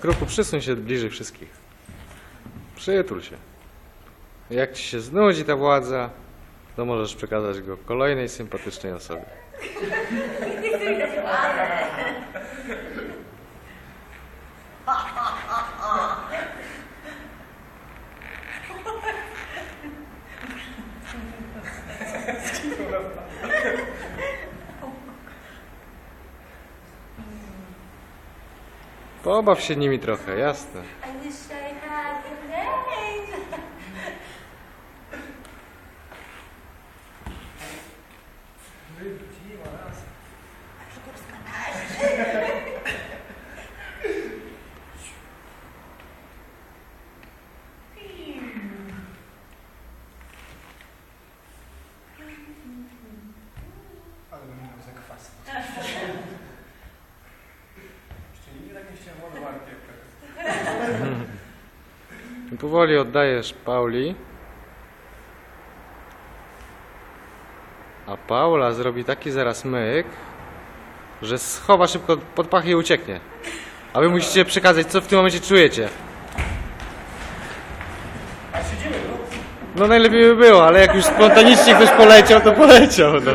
Kruku, przysuń się bliżej wszystkich. Przytul się. Jak ci się znudzi ta władza, to możesz przekazać go kolejnej sympatycznej osobie. Pobaw się nimi trochę, jasne. Ale bym miał za I powoli oddajesz Pauli. A Paula zrobi taki zaraz myk, że schowa szybko pod pachy i ucieknie. A wy musicie przekazać, co w tym momencie czujecie. No. No najlepiej by było, ale jak już spontanicznie ktoś poleciał, to poleciał. No.